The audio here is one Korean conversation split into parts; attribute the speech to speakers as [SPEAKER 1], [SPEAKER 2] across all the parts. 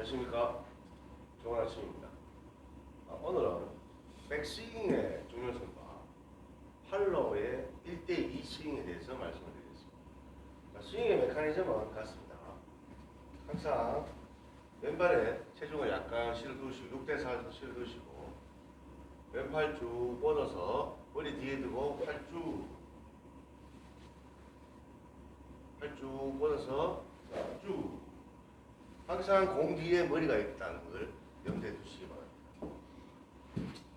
[SPEAKER 1] 안녕하십니까. 좋은 아침입니다. 아, 오늘은 백스윙의 중요성과 팔로우의 1대2 스윙에 대해서 말씀을 드리겠습니다. 자, 스윙의 메커니즘은 같습니다. 항상 왼발에 체중을 약간 실어두시고 6대4에서 실어두시고 왼팔 쭉 뻗어서 머리 뒤에 두고 팔쭉 팔쭉 뻗어서 쭉 항상 공 뒤에 머리가 있다는 걸 염두에 두시기 바랍니다.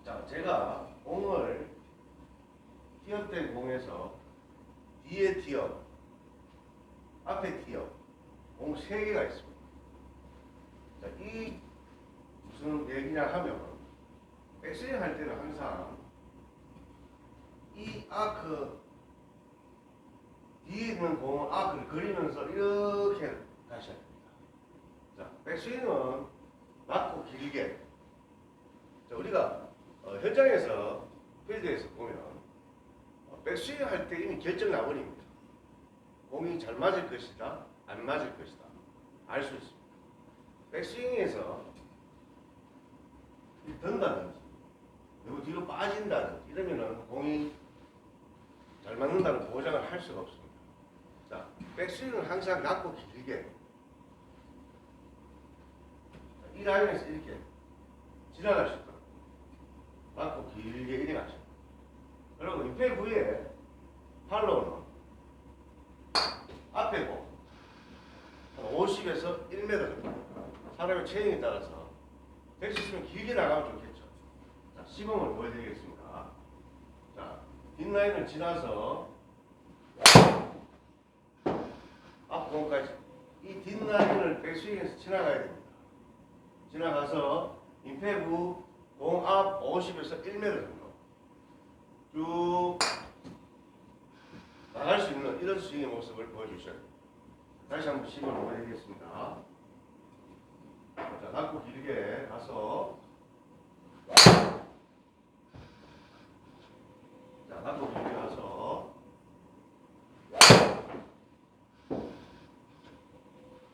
[SPEAKER 1] 자, 제가 공을 티업된 공에서 뒤에 티업, 앞에 티업, 공 세 개가 있습니다. 자, 이 무슨 얘기냐 하면 백스윙 할 때는 항상 이 아크 뒤에 있는 공을 아크를 그리면서 이렇게 가셔야 됩니 다. 자, 백스윙은 낮고 길게. 자, 우리가 어, 현장에서 필드에서 보면 어, 백스윙 할 때 이미 결정 나버립니다. 공이 잘 맞을 것이다, 안 맞을 것이다. 알 수 있습니다. 백스윙에서 이 든다든지 그리고 뒤로 빠진다든지 이러면은 공이 잘 맞는다는 보장을 할 수가 없습니다. 자, 백스윙은 항상 낮고 길게 이 라인에서 이렇게 지나가실 거예요. 맞고 길게 이래 가셔. 그리고 임팩 후에 팔로우는 앞에 고 50에서 1m 정도. 사람의 체형에 따라서 될수 있으면 길게 나가면 좋겠죠. 자, 시범을 보여드리겠습니다. 자, 뒷라인을 지나서 앞 공까지 이 뒷라인을 백스윙에서 지나가야 됩니다. 지나가서 임팩후 공앞 50에서 1m 정도 쭉 나갈 수 있는 이런 스윙의 모습을 보여주셔야 됩니다. 다시 한번 시범을 보여드리겠습니다. 자, 낮고 길게 가서 자, 낮고 길게 가서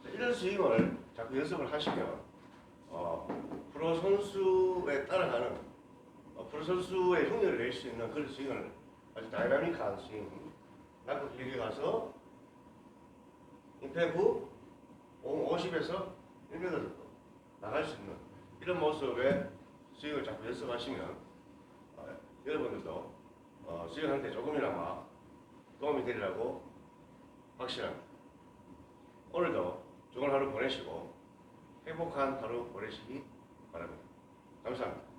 [SPEAKER 1] 자, 이런 스윙을 자꾸 연습을 하시면 어, 프로 선수에 따라가는 어, 프로 선수의 흉내를 낼 수 있는 그런 스윙을 아주 다이나믹한 스윙 낮고 길게 가서 임팩 후 50에서 1m 정도 나갈 수 있는 이런 모습의 스윙을 자꾸 연습하시면 어, 여러분들도 어, 스윙할 때 조금이나마 도움이 되리라고 확신합니다. 오늘도 좋은 하루 보내시고 행복한 하루 보내시기 바랍니다. 감사합니다.